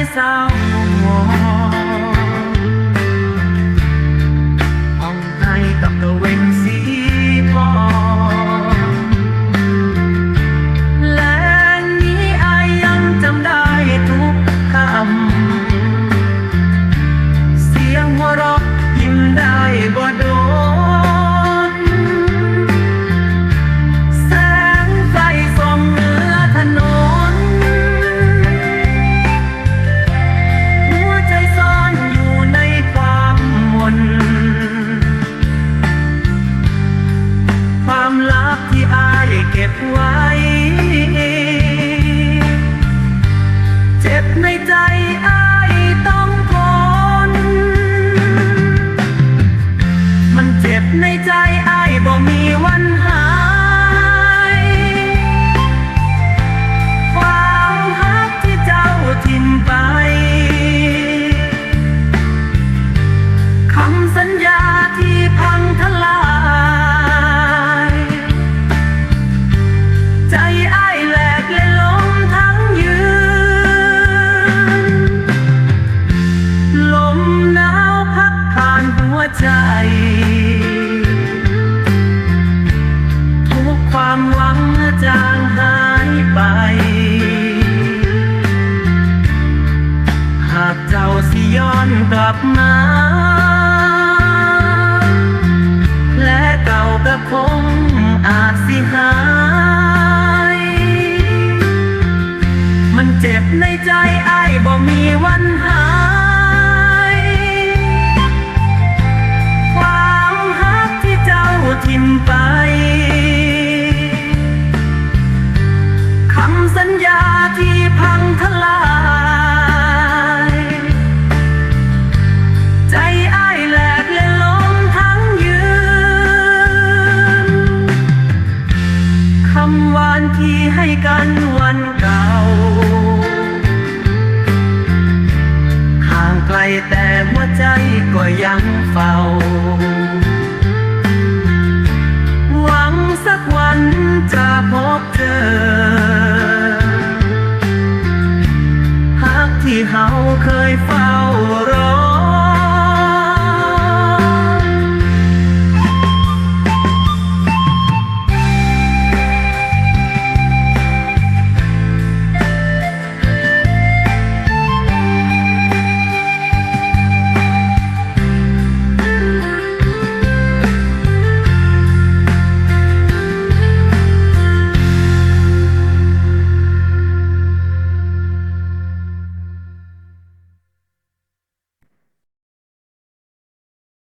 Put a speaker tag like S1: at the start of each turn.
S1: is our home. ในใจอต้องทนมันเจ็บในใจ ใจ ทุกความหวังจางหายไป หากเจ้าสิย้อนกลับมาและเก่าก็คงอาจสิหาย มันเจ็บในใจไอ้บ่มีวันหาย ก็ยังเฝ้า หวังสักวันจะพบเธอ